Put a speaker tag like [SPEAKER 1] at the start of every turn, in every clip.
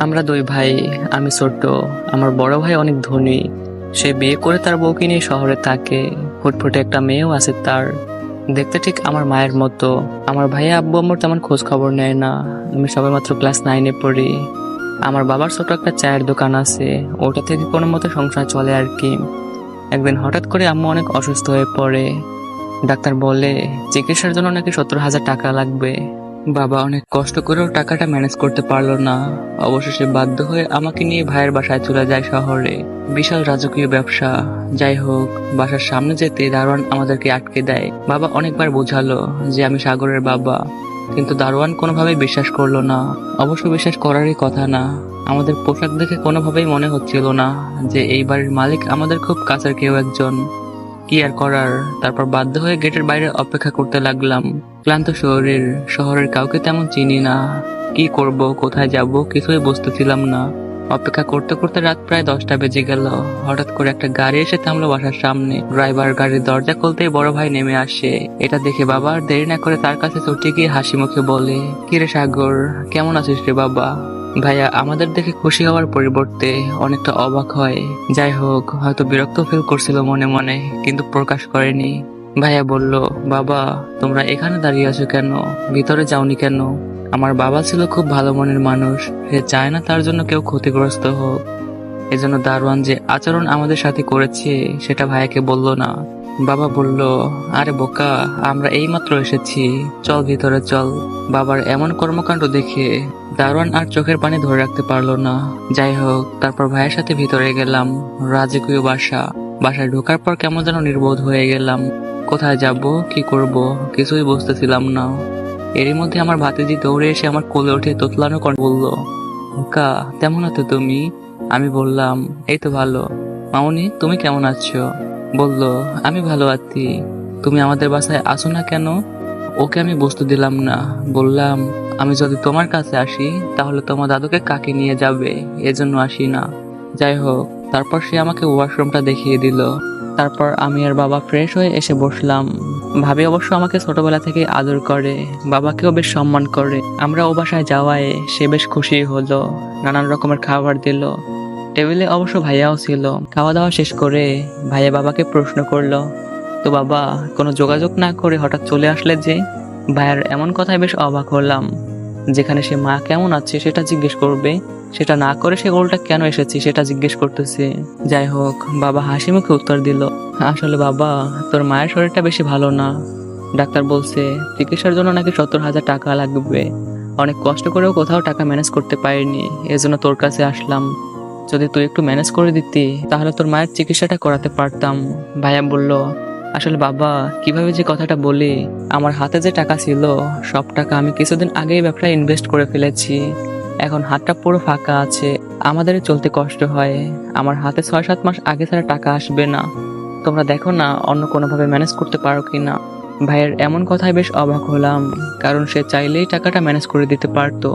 [SPEAKER 1] আমরা দুই ভাই, আমি ছোট্ট, আমার বড় ভাই অনেক ধনী। সে বিয়ে করে তার বউকে নিয়ে শহরে থাকে। ফুটফুটে একটা মেয়েও আছে তার। দেখতে ঠিক আমার মায়ের মতো। আমার ভাইয়া আব্বু আম্মুর তেমন খোঁজ খবর নেয় না। আমি সবে মাত্র ক্লাস নাইনে পড়ি। আমার বাবার ছোট একটা চায়ের দোকান আছে। ওটা থেকে কোনো মতো সংসার চলে আর কি। একদিন হঠাৎ করে আম্মু অনেক অসুস্থ হয়ে পড়ে। ডাক্তার বলে, চিকিৎসার জন্য নাকি সত্তর হাজার টাকা লাগবে? বাবা অনেক কষ্ট করেও টাকাটা ম্যানেজ করতে পারল না। অবশেষে বাধ্য হয়ে আমাকে নিয়ে ভাইয়ের বাসায় চলে যায় শহরে। বিশাল রাজকীয় ব্যবসা। যাই হোক, বাসার সামনে যেতে দারোয়ান আমাদেরকে আটকে দেয়। বাবা অনেকবার বোঝালো যে আমি সাগরের বাবা। কিন্তু দারোয়ান কোনোভাবেই বিশ্বাস করল না। অবশ্য বিশ্বাস করারই কথা না। আমাদের পোশাক দেখে কোনোভাবেই মনে হচ্ছিল না যে এই বাড়ির মালিক আমাদের খুব কাছের কেউ একজন। কি আর করার? তারপর বাধ্য হয়ে গেটের বাইরে অপেক্ষা করতে লাগলাম। ক্লান্ত শরীর, শহরের কাউকে তেমন চিনি না। কি করব, কোথায় যাব, কিছুই বুঝতেছিলাম না। অপেক্ষা করতে করতে রাত প্রায় দশটা বেজে গেল। হঠাৎ করে একটা গাড়ি এসে থামলো বাসার সামনে। ড্রাইভার গাড়ির দরজা খুলতেই বড় ভাই নেমে আসে। এটা দেখে বাবা দেরি না করে তার কাছে ছুটে গিয়ে হাসি মুখে বলে, কিরে সাগর, কেমন আছিস রে বাবা? ভাইয়া, আমাদের দেখে খুশি হওয়ার পরিবর্তে অনেকটা অবাক হয়। যাই হোক, হয়তো বিরক্ত ফিল করছিল মনে মনে, কিন্তু প্রকাশ করেনি। ভাইয়া বলল, বাবা, তোমরা এখানে দাঁড়িয়ে আছো কেন? ভিতরে যাওনি কেন? আমার বাবা ছিল খুব ভালো মনের মানুষ। সে চায় না তার জন্য কেউ ক্ষতিগ্রস্ত হোক। এজন্য দারোয়ান যে আচরণ আমাদের সাথে করেছে, সেটা ভাইয়াকে বলল না। বাবা বলল, আরে বোকা, আমরা এইমাত্র এসেছি। চল ভিতরে চল। বাবার এমন কর্মকাণ্ড দেখে দারোয়ান আর চোখের পানি ধরে রাখতে পারল না। যাই হোক, তারপর ভাইয়ের সাথে ভিতরে গেলাম। রাজকীয় বাসা। বাসায় ঢোকার পর কেমন যেন নির্বোধ হয়ে গেলাম। কোথায় যাব, কি করব, কিছুই বুঝতেছিলাম না। এরই মধ্যে আমার ভাতিজি দৌড়ে এসে আমার কোলে উঠে তোতলানো করে বলল, কা তেমন আছো তুমি? আমি বললাম, এই তো ভালো। মামনি, তুমি কেমন আছো? বলল, আমি ভালো আছি। তুমি আমাদের বাসায় আসো না কেন? ওকে আমি বুঝতে দিলাম না। বললাম আমি যদি তোমার কাছে আসি, তাহলে তোমার দাদুকে কাকে নিয়ে যাবে? এজন্য আসি না। যাই হোক, তারপর সে আমাকে ওয়াশরুমটা দেখিয়ে দিল। তারপর আমি আর বাবা ফ্রেশ হয়ে এসে বসলাম। ভাবি অবশ্য আমাকে ছোটবেলা থেকে আদর করে, বাবাকেও বেশ সম্মান করে। আমরা ও বাসায় যাওয়ায় সে বেশ খুশি হলো, নানান রকমের খাবার দিল। টেবিলে অবশ্য ভাইয়াও ছিল। খাওয়া দাওয়া শেষ করে ভাইয়া বাবাকে প্রশ্ন করল, তো বাবা, কোনো যোগাযোগ না করে হঠাৎ চলে আসলে যে? ভাইয়ার এমন কথায় বেশ অবাক হলাম। যেখানে সে মা কেমন আছে সেটা জিজ্ঞেস করবে। সেটা না করে সে উল্টা কেন এসেছি সেটা জিজ্ঞেস করতেছে। যাই হোক, বাবা হাসি মুখে উত্তর দিল, আসলে বাবা, তোর মায়ের শরীরটা বেশি ভালো না। ডাক্তার বলছে, চিকিৎসার জন্য নাকি সত্তর হাজার টাকা লাগবে। অনেক কষ্ট করেও কোথাও টাকা ম্যানেজ করতে পারিনি, এজন্য তোর কাছে আসলাম। যদি তুই একটু ম্যানেজ করে দিতি, তাহলে তোর মায়ের চিকিৎসাটা করাতে পারতাম। ভাইয়া বলল আসলে বাবা, কীভাবে যে কথাটা বলি, আমার হাতে যে টাকা ছিল, সব টাকা আমি কিছুদিন আগেই ব্যবসায় ইনভেস্ট করে ফেলেছি। এখন হাতটা পুরো ফাঁকা আছে, আমাদের চলতে কষ্ট হয়। আমার হাতে ছয় সাত মাস আগে ছাড়া টাকা আসবে না। তোমরা দেখো না, অন্য কোনোভাবে ম্যানেজ করতে পারো কি না ভাইয়ের এমন কথায় বেশ অবাক হলাম, কারণ সে চাইলেই টাকাটা ম্যানেজ করে দিতে পারতো।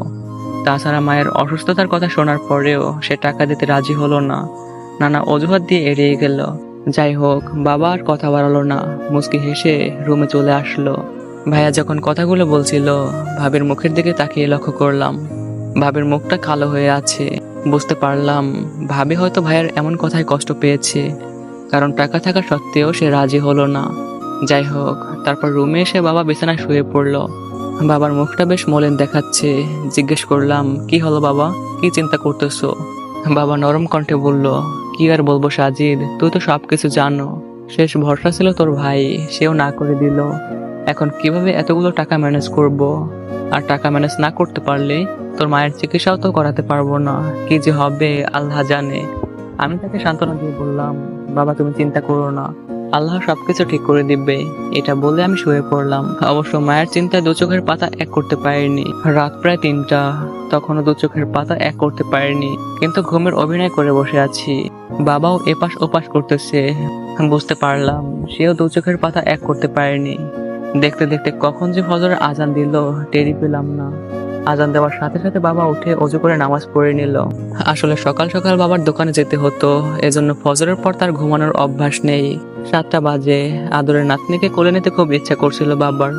[SPEAKER 1] তাছাড়া মায়ের অসুস্থতার কথা শোনার পরেও সে টাকা দিতে রাজি হলো না। নানা অজুহাত দিয়ে এড়িয়ে গেল। যাই হোক, বাবা আর কথা বাড়ালো না। মুস্কি হেসে রুমে চলে আসলো। ভাইয়া যখন কথাগুলো বলছিল, ভাবের মুখের দিকে তাকিয়ে লক্ষ্য করলাম। ভাবের মুখটা কালো হয়ে আছে। বুঝতে পারলাম, ভাবি হয়তো ভাইয়ের এমন কথায় কষ্ট পেয়েছে। কারণ টাকা থাকা সত্ত্বেও সে রাজি হলো না। যাই হোক, তারপর রুমে এসে বাবা বিছানায় শুয়ে পড়ল। বাবার মুখটা বেশ মলিন দেখাচ্ছে। জিজ্ঞেস করলাম, কি হলো বাবা? কি চিন্তা করতেছো? বাবা নরম কণ্ঠে বলল কি আর বলব সাজিদ? তুই তো সবকিছু জানো। শেষ ভরসা ছিল তোর ভাই, সেও না করে দিল। এখন কীভাবে এতগুলো টাকা ম্যানেজ করব? আর টাকা ম্যানেজ না করতে পারলে তোর মায়ের চিকিৎসাও তো করাতে পারব না। কি যে হবে, আল্লাহ জানে। আমি তাকে সান্ত্বনা দিয়ে বললাম, বাবা, তুমি চিন্তা করো না। আল্লাহ সবকিছু ঠিক করে দিবে। এটা বলে আমি শুয়ে পড়লাম। অবশ্য মায়ের চিন্তায় দু চোখের পাতা এক করতে পারিনি। রাত প্রায় তিনটা। তখনও দু চোখের পাতা এক করতে পারিনি। কিন্তু ঘুমের অভিনয় করে বসে আছি। বাবাও এপাশ ওপাশ করতেছে। বুঝতে পারলাম, সেও দু চোখের পাতা এক করতে পারেনি। দেখতে দেখতে কখন যে ফজরের আজান দিল টেরি পেলাম না। আজান দেওয়ার সাথে সাথে বাবা উঠে অজু করে নামাজ পড়ে নিল। আসলে সকাল সকাল বাবার দোকানে যেতে হতো, এজন্য ফজরের পর তার ঘুমানোর অভ্যাস নেই। সাতটা বাজে, আদরের নাতনিকে কোলে নিতে খুব ইচ্ছা করছিল বাবার,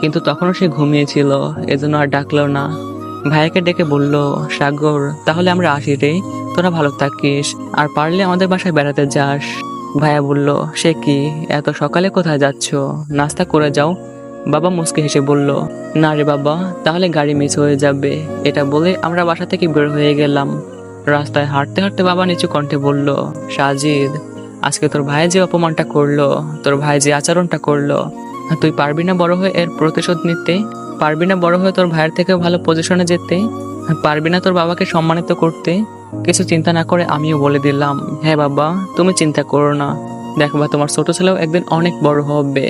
[SPEAKER 1] কিন্তু তখনও সে ঘুমিয়েছিল, এজন্য আর ডাকলো না। ভাইয়াকে ডেকে বলল, সাগর, তাহলে আমরা আসি রে। তোরা ভালো থাকিস। আর পারলে আমাদের বাসায় বেড়াতে যাস। ভাইয়া বলল, সে কি? এত সকালে কোথায় যাচ্ছ? নাস্তা করে যাও। বাবা মুসকে হেসে বলল, না রে বাবা, তাহলে গাড়ি মিস হয়ে যাবে। এটা বলে আমরা বাসা থেকে বের হয়ে গেলাম। রাস্তায় হাঁটতে হাঁটতে বাবা নিচু কণ্ঠে বলল, সাজিদ, আজকে তোর ভাই যে অপমানটা করল, তোর ভাই যে আচরণটা করল, তুই পারবি না বড় হয়ে এর প্রতিশোধ নিতে? পারবি না বড় হয়ে তোর ভাইয়ের থেকে ভালো পজিশনে যেতে? পারবি না তোর বাবাকে সম্মানিত করতে? কিছু চিন্তা না করে আমিও বলে দিলাম হ্যাঁ বাবা, তুমি চিন্তা করো না। দেখবা তোমার ছোট ছেলেও একদিন অনেক বড় হবে।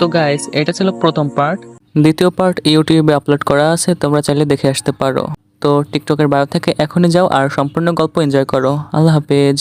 [SPEAKER 1] তো গাইস এটা ছিল প্রথম পার্ট দ্বিতীয় পার্ট ইউটিউবে আপলোড করা আছে, তোমরা চাইলে দেখে আসতে পারো। তো টিকটকের বায়ো থেকে এখনই যাও আর সম্পূর্ণ গল্প এনজয় করো। আল্লাহ হাফেজ।